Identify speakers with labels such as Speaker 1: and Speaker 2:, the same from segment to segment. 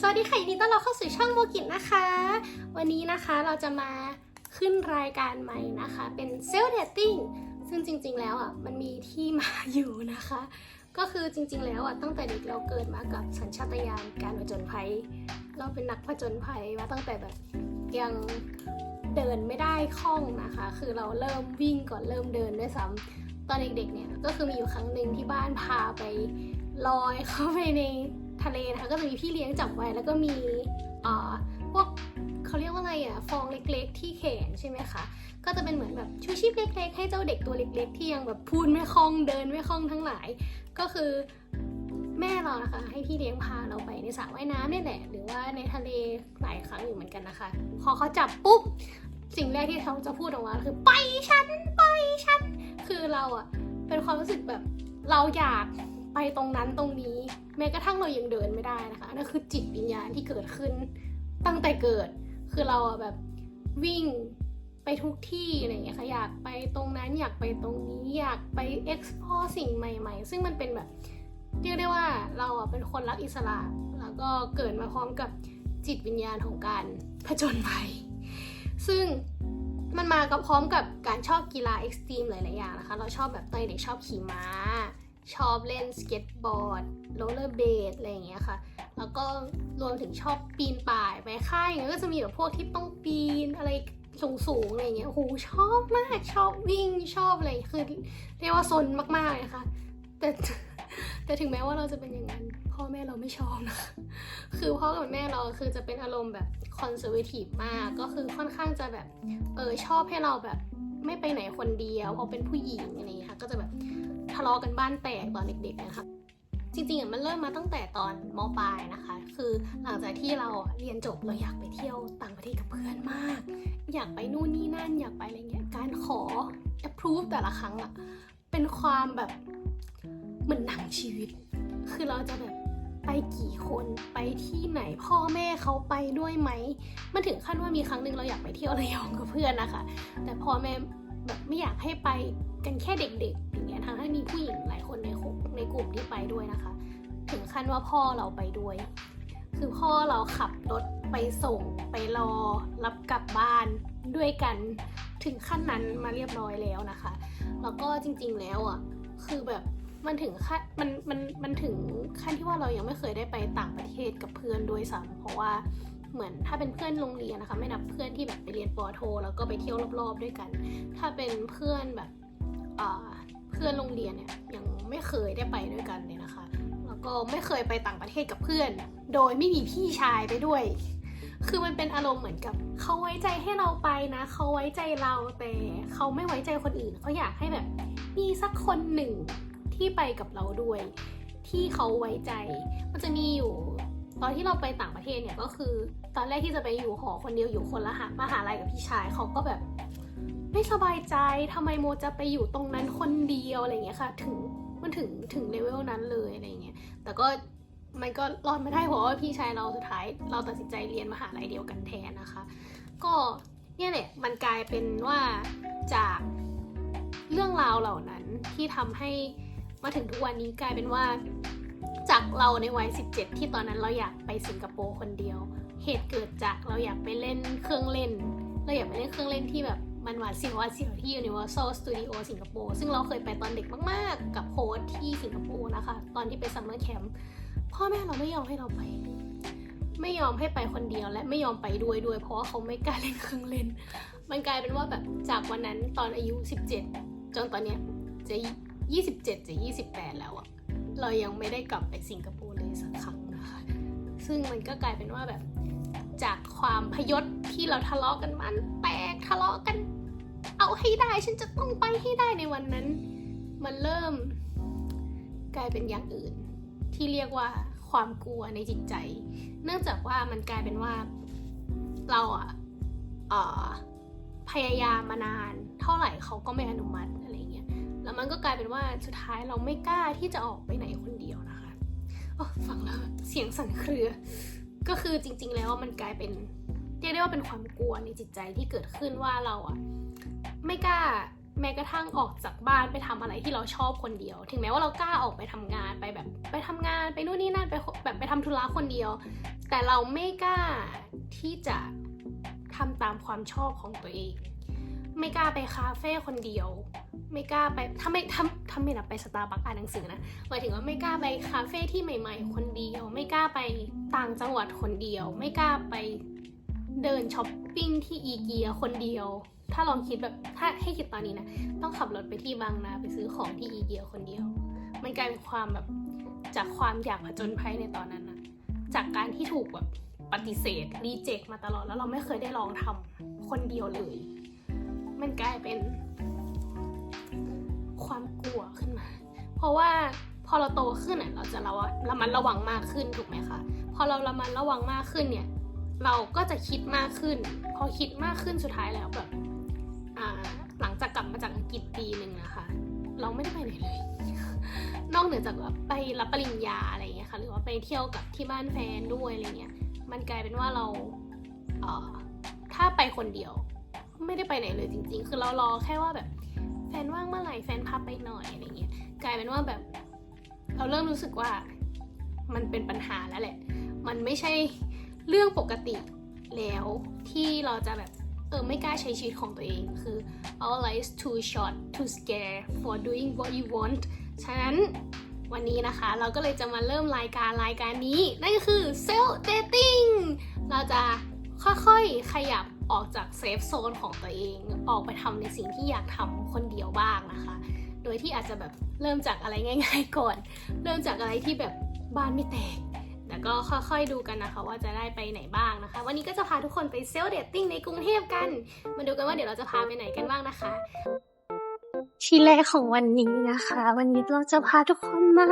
Speaker 1: สวัสดีค่ะยินดีต้อนรับเข้าสู่ช่องโมกินะคะ วันนี้นะคะเราจะมาขึ้นรายการใหม่นะคะ เป็นเซลล์เดตติ้งซึ่งจริง ๆ แล้วอะมันมีที่มาอยู่นะคะ ก็คือจริง ๆ แล้วอะตั้งแต่เด็กเราเกิดมากับสัญชาตญาณการผจญภัย เราเป็นนักผจญภัยมาตั้งแต่แบบยังเดินไม่ได้คล่องนะคะ คือเราเริ่มวิ่งก่อนเริ่มเดินด้วยซ้ำตอนเด็กๆเนี่ยก็คือมีอยู่ครั้งหนึ่งที่บ้านพาไปลอยเข้าไปใน ทะเลนะคะก็จะมีพี่เลี้ยงจับไว้แล้วก็มีพวกเขาเรียกว่าอะไรอะฟองเล็ก ๆ ที่แขนใช่ไหมคะก็จะเป็นเหมือนแบบชูชีพเล็ก ๆ ให้เจ้าเด็กตัวเล็ก ๆ ที่ยังแบบพูดไม่คล่องเดินไม่คล่องทั้งหลาย ก็คือแม่เรานะคะ ให้พี่เลี้ยงพาเราไปในสระว่ายน้ำเนี่ยแหละ หรือว่าในทะเลหลายครั้งอยู่เหมือนกันนะคะ พอเขาจับปุ๊บสิ่งแรกที่เขาจะพูดออกมาคือไปฉันไปฉันคือเราอะเป็นความรู้สึกแบบเราอยาก ไปตรงนั้นตรงนี้ แม้กระทั่งเรายังเดินไม่ได้นะคะนั่นคือจิตวิญญาณที่เกิดขึ้นตั้งแต่เกิด คือเราแบบวิ่งไปทุกที่อะไรเงี้ยค่ะอยากไปตรงนั้นอยากไปตรงนี้อยากไป explore สิ่งใหม่ ๆ ซึ่งมันเป็นแบบเรียกได้ว่าเราอะเป็นคนรักอิสระ แล้วก็เกิดมาพร้อมกับจิตวิญญาณของการผจญภัย ซึ่งมันมากับพร้อมกับการชอบกีฬาเอ็กซ์ตรีมหลาย ๆ อย่างนะคะ เราชอบแบบตอนเด็กชอบขี่ม้า ชอบเล่นสเก็ตบอร์ดโรลเลอร์เบดอะไรอย่างเงี้ยค่ะ แล้วก็รวมถึงชอบปีนป่ายไปค่ายอย่างเงี้ยก็จะมีแบบพวกที่ต้องปีนอะไรสูงๆอะไรเงี้ยโหชอบมากชอบวิ่งชอบอะไรคือเรียกว่าซนมากๆเลยนะคะแต่แต่ถึงแม้ว่าเราจะเป็นอย่างนั้น พ่อแม่เราไม่ชอบนะคะคือพ่อกับแม่เราคือจะเป็นอารมณ์แบบคอนเซอร์เวทีฟมาก ก็คือค่อนข้างจะแบบ เออชอบให้เราแบบ ไม่ไปไหนคนเดียวพอเป็นผู้หญิงอะไรอย่างเงี้ยค่ะก็จะแบบทะเลาะกันบ้านแตกตอนเด็กๆนะคะจริงๆอะมันเริ่มมาตั้งแต่ตอนมปลายนะคะ คือหลังจากที่เราเรียนจบเราอยากไปเที่ยวต่างประเทศกับเพื่อนมาก อยากไปนู่นนี่นั่น อยากไปอะไรเงี้ย การขอ approve แต่ละครั้งอะเป็นความแบบเหมือนหนังชีวิต คือเราจะแบบ ไปกี่คนไปที่ไหนพ่อแม่เขาไปด้วยไหมมันถึงขั้นว่ามีครั้งหนึ่งเราอยากไปเที่ยวระยองกับเพื่อนนะคะ แต่พ่อแม่แบบไม่อยากให้ไปกันแค่เด็กๆอย่างเงี้ยทั้งที่มีผู้หญิงหลายคนในในกลุ่มที่ไปด้วยนะคะ ถึงขั้นว่าพ่อเราไปด้วย คือพ่อเราขับรถไปส่งไปรอ รับกลับบ้านด้วยกันถึงขั้นนั้นมาเรียบร้อยแล้วนะคะ แล้วก็จริงๆแล้วอะคือแบบ มันถึงขั้นมันมันมันถึงขั้นที่ว่าเรายังไม่เคยได้ไปต่างประเทศกับเพื่อนด้วยซ้ำเพราะว่าเหมือนถ้าเป็นเพื่อนโรงเรียนนะคะ ไม่นับเพื่อนที่แบบไปเรียนปอโท แล้วก็ไปเที่ยวรอบๆด้วยกัน ถ้าเป็นเพื่อนแบบเพื่อนโรงเรียนเนี่ยยังไม่เคยได้ไปด้วยกันเลยนะคะ แล้วก็ไม่เคยไปต่างประเทศกับเพื่อน โดยไม่มีพี่ชายไปด้วย คือมันเป็นอารมณ์เหมือนกับเขาไว้ใจให้เราไปนะเขาไว้ใจเราแต่เขาไม่ไว้ใจคนอื่นเขาอยากให้แบบมีสักคนหนึ่ง ที่ไปกับเราด้วย ที่เขาไว้ใจ มันจะมีอยู่ ตอนที่เราไปต่างประเทศเนี่ยก็คือ ตอนแรกที่จะไปอยู่หอคนเดียวอยู่คนละหามหาลัยกับพี่ชายเขาก็แบบ ไม่สบายใจทำไมโมจะไปอยู่ตรงนั้นคนเดียวอะไรเงี้ยค่ะ ถึงมันถึงถึงเลเวลนั้นเลยอะไรเงี้ยแต่ก็มันก็รอดไม่ได้เพราะว่าพี่ชายเราสุดท้าย เราตัดสินใจเรียนมหาลัยเดียวกันแทนนะคะ ก็เนี่ยแหละมันกลายเป็นว่าจากเรื่องราวเหล่านั้นที่ทำให้ มาถึงทุกวันนี้กลายเป็นว่า จากเราในวัย 17 ที่ตอนนั้นเราอยากไปสิงคโปร์คนเดียว เหตุเกิดจากเราอยากไปเล่นเครื่องเล่น เราอยากไปเล่นเครื่องเล่นที่แบบมันหวาดเสียวหวาดเสียวที่ Universal Studio สิงคโปร์ซึ่งเราเคยไปตอนเด็กมาก ๆ กับโค้ชที่สิงคโปร์นะคะ ตอนที่ไปซัมเมอร์แคมป์พ่อแม่เราไม่ยอมให้เราไป ไม่ยอมให้ไปคนเดียวและไม่ยอมไปด้วยด้วย เพราะว่าเขาไม่กล้าเล่นเครื่องเล่น มันกลายเป็นว่าแบบจากวันนั้นตอนอายุ 17 จนตอนเนี้ยจะ 27จะ28 แล้วอะเรายังไม่ได้กลับไปสิงคโปร์เลยสักครั้งนะคะ ซึ่งมันก็กลายเป็นว่าแบบจากความพยศที่เราทะเลาะกันมันแตกทะเลาะกัน เอาให้ได้ฉันจะต้องไปให้ได้ในวันนั้น มันเริ่มกลายเป็นอย่างอื่น ที่เรียกว่าความกลัวในจิตใจ เนื่องจากว่ามันกลายเป็นว่าเราอะอ่อพยายามมานาน เท่าไหร่เขาก็ไม่อนุมัติอะไร แล้วมันก็กลายเป็นว่าสุดท้ายเราไม่กล้าที่จะออกไปไหนคนเดียวนะคะโอ้ฟังแล้วเสียงสั่นเครือ ก็คือจริง ๆ แล้วมันกลายเป็นเรียกได้ว่าเป็นความกลัวในจิตใจที่เกิดขึ้นว่าเราอะไม่กล้าแม้กระทั่งออกจากบ้านไปทำอะไรที่เราชอบคนเดียว ถึงแม้ว่าเรากล้าออกไปทำงานไปแบบไปทำงานไปนู่นนี่นั่นไปแบบไปทำธุระคนเดียว แต่เราไม่กล้าที่จะทำตามความชอบของตัวเอง ไม่กล้าไปคาเฟ่คนเดียว ไม่กล้าไปถ้าไม่ถ้าถ้าไม่นับไปสตาร์บัคอ่านหนังสือนะหมายถึงว่าไม่กล้าไปคาเฟ่ที่ใหม่ ๆ คนเดียว ไม่กล้าไปต่างจังหวัดคนเดียว ไม่กล้าไปเดินช้อปปิ้งที่อีเกียคนเดียว ถ้าลองคิดแบบถ้าให้คิดตอนนี้นะต้องขับรถไปที่บางนาไปซื้อของที่อีเกียคนเดียว มันกลายเป็นความแบบจากความอยากผจญภัยในตอนนั้นนะจากการที่ถูกแบบปฏิเสธรีเจ็คมาตลอดแล้วเราไม่เคยได้ลองทำคนเดียวเลย มันกลายเป็น ความกลัวขึ้นมา เพราะว่าพอเราโตขึ้นอะเราจะระวังระมัดระวังมากขึ้นถูกไหมคะ พอเราระมัดระวังมากขึ้นเนี่ย เราก็จะคิดมากขึ้น พอคิดมากขึ้นสุดท้ายแล้วแบบอ่าหลังจากกลับมาจากอังกฤษปีหนึ่งนะคะ เราไม่ได้ไปไหนเลย นอกเหนือจากแบบไปรับปริญญาอะไรอย่างเงี้ยค่ะหรือว่าไปเที่ยวกับที่บ้านแฟนด้วยอะไรเงี้ย มันกลายเป็นว่าเราเอ่อถ้าไปคนเดียว ไม่ได้ไปไหนเลยจริง ๆ คือเรารอแค่ว่าแบบ แฟนว่างเมื่อไหร่แฟนพาไปหน่อยอะไรเงี้ยกลายเป็นว่าแบบเราเริ่มรู้สึกว่ามันเป็นปัญหาแล้วแหละ มันไม่ใช่เรื่องปกติแล้วที่เราจะแบบเออไม่กล้าใช้ชีวิตของตัวเองคือ our life is too short too scare for doing what you want ฉะนั้นวันนี้นะคะเราก็เลยจะมาเริ่มรายการรายการนี้ นั่นก็คือ self dating เราจะค่อยๆขยับ ออกจากเซฟโซนของตัวเอง ออกไปทำในสิ่งที่อยากทำคนเดียวบ้างนะคะ โดยที่อาจจะแบบเริ่มจากอะไรง่าย ๆ ก่อน เริ่มจากอะไรที่แบบบ้านไม่แตกแล้วก็ค่อยๆดูกันนะคะ ว่าจะได้ไปไหนบ้างนะคะ วันนี้ก็จะพาทุกคนไปเซลล์เดตติ้งในกรุงเทพกัน มาดูกันว่าเดี๋ยวเราจะพาไปไหนกันบ้างนะคะที่แรกของวันนี้นะคะ วันนี้เราจะพาทุกคนมา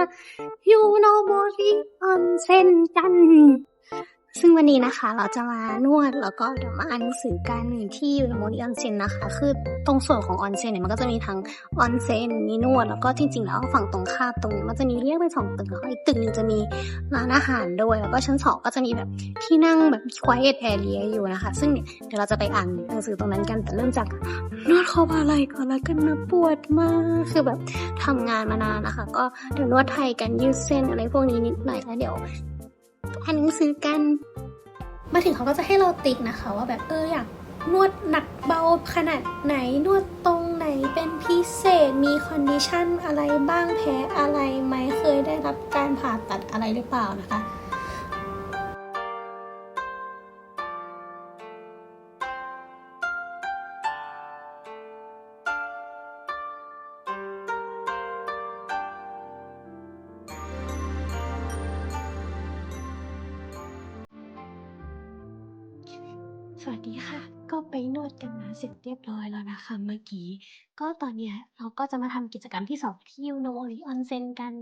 Speaker 1: ยูโนโบริออนเซนกัน ซึ่งวันนี้นะคะเราจะมานวดแล้วก็เดี๋ยวมาอ่านหนังสือกันที่ยูโนโบริออนเซนนะคะ คือตรงส่วนของออนเซนเนี่ยมันก็จะมีทั้งออนเซนมีนวดแล้วก็จริงๆแล้วฝั่งตรงข้ามตรงนี้มันจะมีเรียกเป็นสองตึกแล้วอีกตึกหนึ่งจะมีร้านอาหารด้วย แล้วก็ชั้นสองก็จะมีแบบที่นั่งแบบ quiet area อยู่นะคะ ซึ่งเนี่ยเดี๋ยวเราจะไปอ่านหนังสือตรงนั้นกันแต่เริ่มจากนวดคอบ่าไหล่ก่อนแล้วกันนะปวดมากคือแบบทำงานมานานนะคะ ก็เดี๋ยวนวดไทยกันยืดเส้นอะไรพวกนี้นิดหน่อยแล้วเดี๋ยว อ่านหนังสือกัน มาถึงเขาก็จะให้เราติ๊กนะคะว่าแบบเอออยากนวดหนักเบาขนาดไหนนวดตรงไหนเป็นพิเศษมีคอนดิชันอะไรบ้างแพ้อะไรไหมเคยได้รับการผ่าตัดอะไรหรือเปล่านะคะ สวัสดีค่ะ ก็ไปนวดกันมาเสร็จเรียบร้อยแล้วนะคะ เมื่อกี้ ก็ตอนเนี้ยเราก็จะมาทำกิจกรรมที่2ที่ Unori Onsen กัน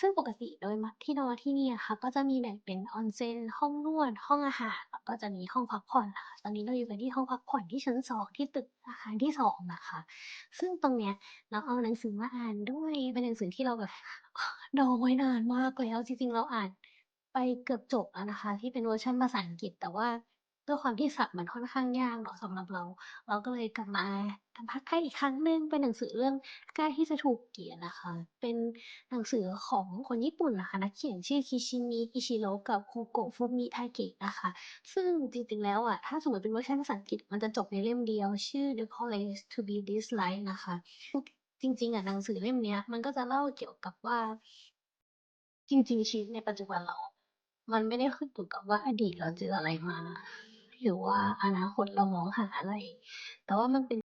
Speaker 1: ซึ่งปกติโดยมักที่นอนที่นี่อะค่ะ ก็จะมีแบ่งเป็น Onsen ห้องนวด ห้องอาหาร แล้วก็จะมีห้องพักผ่อนค่ะตอนนี้เราอยู่กันที่ห้องพักผ่อนที่ชั้น2ที่ตึกอาคารที่2นะคะ ซึ่งตรงเนี้ยเราเอาหนังสือมาอ่านด้วยเป็นหนังสือที่เราแบบดองไว้นานมากแล้วจริงๆเราอ่านไปเกือบจบแล้วนะคะ ที่เป็นเวอร์ชันภาษาอังกฤษแต่ว่า ด้วยความที่ศัพท์มันค่อนข้างยากเนาะสำหรับเรา เราก็เลยกลับมาอ่านภาคไทยอีกครั้งหนึ่งเป็นหนังสือเรื่องกล้าที่จะถูกเกลียดนะคะ เป็นหนังสือของคนญี่ปุ่นนะคะนักเขียนชื่อ Kishimi Ishiro กับ Hugo Fumitake นะคะ ซึ่งจริงๆแล้วอะถ้าสมมติเป็นเวอร์ชันภาษาอังกฤษมันจะจบในเล่มเดียว ชื่อ The College to be Disliked นะคะ จริงๆอะหนังสือเล่มเนี้ยมันก็จะเล่าเกี่ยวกับว่า จริงๆชีวิตในปัจจุบันเรา มันไม่ได้ขึ้นอยู่กับว่าอดีตเราเจออะไรมา หรือว่าอนาคตเรามองหาอะไร แต่ว่ามันเป็น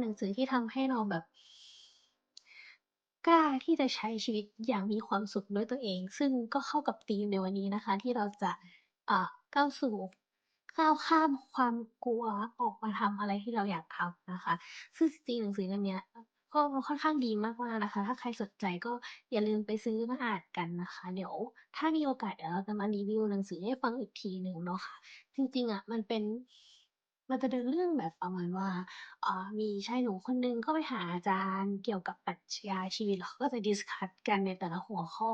Speaker 1: หนังสือที่ทำให้เราแบบ กล้าที่จะใช้ชีวิตอย่างมีความสุขด้วยตัวเอง ซึ่งก็เข้ากับธีมในวันนี้นะคะ ที่เราจะอ่าก้าวสู่ก้าวข้ามความกลัวออกมาทำอะไรที่เราอยากทำนะคะ ซึ่งจริงหนังสือเล่มนี้ก็ค่อนข้างดีมากๆนะคะ ถ้าใครสนใจก็อย่าลืมไปซื้อมาอ่านกันนะคะ เดี๋ยวถ้ามีโอกาสเดี๋ยวเราจะมารีวิวหนังสือให้ฟังอีกทีหนึ่งเนาะค่ะ จริง ๆ อะ มันเป็น มันจะเดินเรื่องแบบประมาณว่า อ่า มีชายหนุ่มคนหนึ่งก็ไปหาอาจารย์เกี่ยวกับปรัชญาชีวิต แล้วเขาก็จะดิสคัสกันในแต่ละหัวข้อ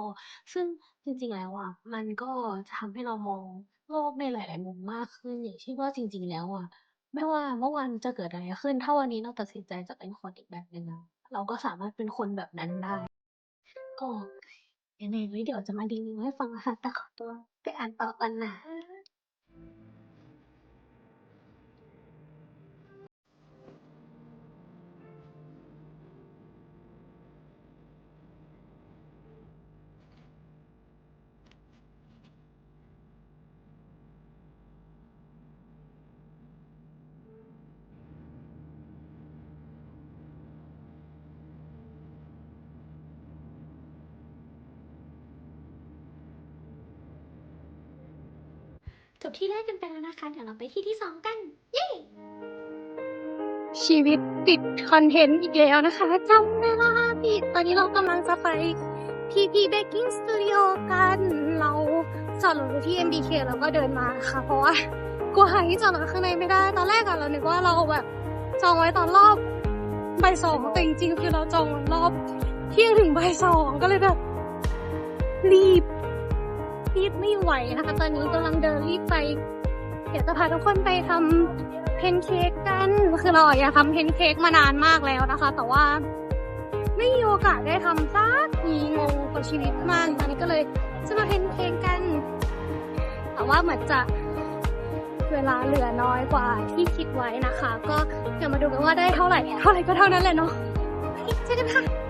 Speaker 1: ซึ่งจริง ๆ แล้วอะ มันก็จะทำให้เรามองโลกในหลาย ๆ มุมมากขึ้น อย่างเช่นว่า จริง ๆ แล้วอะ ไม่ว่าเมื่อวานจะเกิดอะไรขึ้น ถ้าวันนี้เราตัดสินใจจะเป็นคนอีกแบบหนึ่งอะ เราก็สามารถเป็นคนแบบนั้นได้ ก็ ยังไงไว้เดี๋ยวจะมารีวิวให้ฟังนะคะ แต่ขอตัวไปอ่านต่อก่อนนะ
Speaker 2: บที่แรกกันไปแล้วนะคะ เดี๋ยวเราไปที่ที่สองกัน เย้
Speaker 1: ชีวิตติดคอนเทนต์อีกแล้วนะคะจำเวลาผิดตอนนี้เรากำลังจะไป PP Baking Studio กัน เราจอดรถที่ MBK แล้วก็เดินมาค่ะ เพราะว่ากลัวหาที่จอดรถข้างในไม่ได้ ตอนแรกอะเรานึกว่าเราแบบจองไว้ตอนรอบบ่ายสองแต่จริงๆคือเราจองรอบเที่ยงถึงบ่ายสองก็เลยแบบรีบ รีบไม่ไหวนะคะ ตอนนี้กำลังเดินรีบไป เดี๋ยวจะพาทุกคนไปทำเพนเค้กกัน คือเราอยากทำเพนเค้กมานานมากแล้วนะคะ แต่ว่าไม่มีโอกาสได้ทำสักทีงงกับชีวิตมากตอนนี้ก็เลยจะมาเพนเค้กกัน แต่ว่าเหมือนจะเวลาเหลือน้อยกว่าที่คิดไว้นะคะ ก็เดี๋ยวมาดูกันว่าได้เท่าไหร่ เท่าไหร่ก็เท่านั้นแหละเนาะเจอกันค่ะ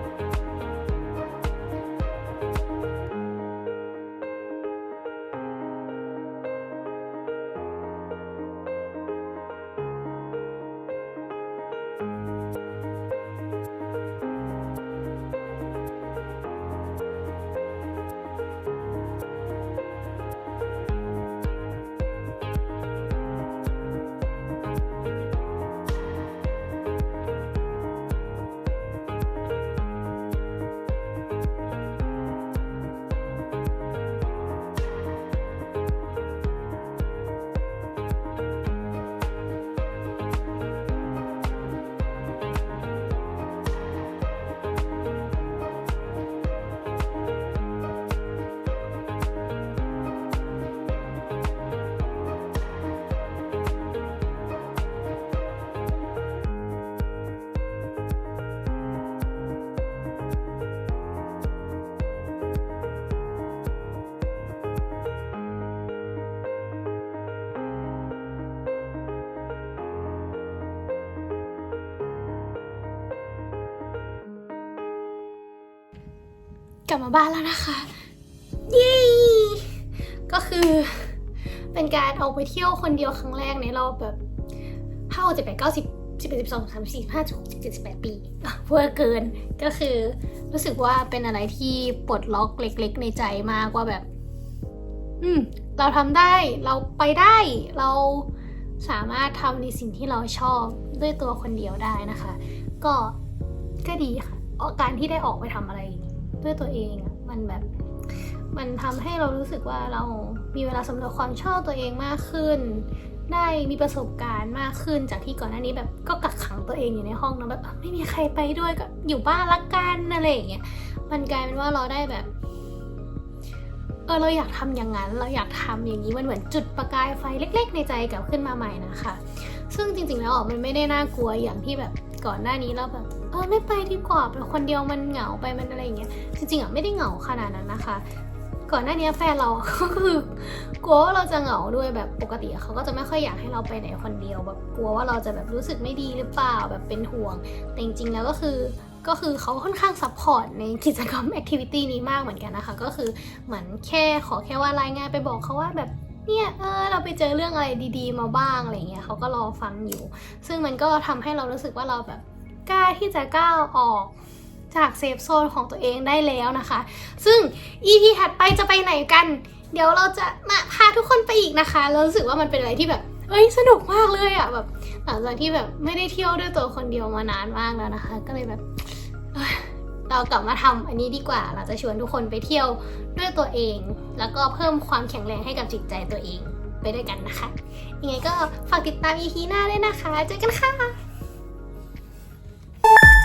Speaker 1: ลับมาบ้านแล้วนะคะเย้ก็คือเป็นการออกไปเที่ยวคนเดียวครั้งแรกในรอบแบบห้าเจ็ดแปดเก้าสิบสิบเอ็ดสิบสองสามสี่ห้าหกสิบเจ็ดสิบแปดปีอะเวอเกินก็คือรู้สึกว่าเป็นอะไรที่ปลดล็อกเล็กๆในใจมากว่าแบบ อืม เราทำได้เราไปได้เราสามารถทำในสิ่งที่เราชอบด้วยตัวคนเดียวได้นะคะ ก็ก็ดีค่ะการที่ได้ออกไปทำอะไร ด้วยตัวเองอะมันแบบ มันทำให้เรารู้สึกว่าเรามีเวลาสำหรับความชอบตัวเองมากขึ้น ได้มีประสบการณ์มากขึ้นจากที่ก่อนหน้านี้แบบก็กักขังตัวเองอยู่ในห้องนะแบบไม่มีใครไปด้วยก็อยู่บ้านละกันอะไรอย่างเงี้ยมันกลายเป็นว่าเราได้แบบเออเราอยากทำอย่างนั้น เราอยากทำอย่างนี้มันเหมือนจุดประกายไฟเล็ก ๆ ในใจกลับขึ้นมาใหม่นะคะ ซึ่งจริงๆแล้วอะมันไม่ได้น่ากลัวอย่างที่แบบก่อนหน้านี้เราแบบ เออไม่ไปดีกว่าเป็นคนเดียวมันเหงาไปมันอะไรอย่างเงี้ยจริงๆอะไม่ได้เหงาขนาดนั้นนะคะ ก่อนหน้านี้แฟนเราก็คือกลัวว่าเราจะเหงาด้วยแบบปกติเขาก็จะไม่ค่อยอยากให้เราไปไหนคนเดียวแบบกลัวว่าเราจะแบบรู้สึกไม่ดีหรือเปล่าแบบเป็นห่วง แต่จริงๆแล้วก็คือก็คือเขาค่อนข้างซัพพอร์ตในกิจกรรมแอคทิวิตี้นี้มากเหมือนกันนะคะ ก็คือเหมือนแค่ขอแค่ว่ารายงานไปบอกเขาว่าแบบเนี่ยเออเราไปเจอเรื่องอะไรดี ๆ มาบ้างอะไรเงี้ยเขาก็รอฟังอยู่ ซึ่งมันก็ทำให้เรารู้สึกว่าเราแบบ กล้าที่จะก้าวออกจากเซฟโซนของตัวเองได้แล้วนะคะ ซึ่ง EP ถัดไปจะไปไหนกัน เดี๋ยวเราจะมาพาทุกคนไปอีกนะคะ เรารู้สึกว่ามันเป็นอะไรที่แบบ เอ้ยสนุกมากเลยอะแบบหลังจากที่แบบไม่ได้เที่ยวด้วยตัวคนเดียวมานานมากแล้วนะคะ ก็เลยแบบเรากลับมาทำอันนี้ดีกว่า เราจะชวนทุกคนไปเที่ยวด้วยตัวเอง แล้วก็เพิ่มความแข็งแรงให้กับจิตใจตัวเองไปด้วยกันนะคะ ยังไงก็ฝากติดตาม EP หน้าด้วยนะคะ เจอกันค่ะ you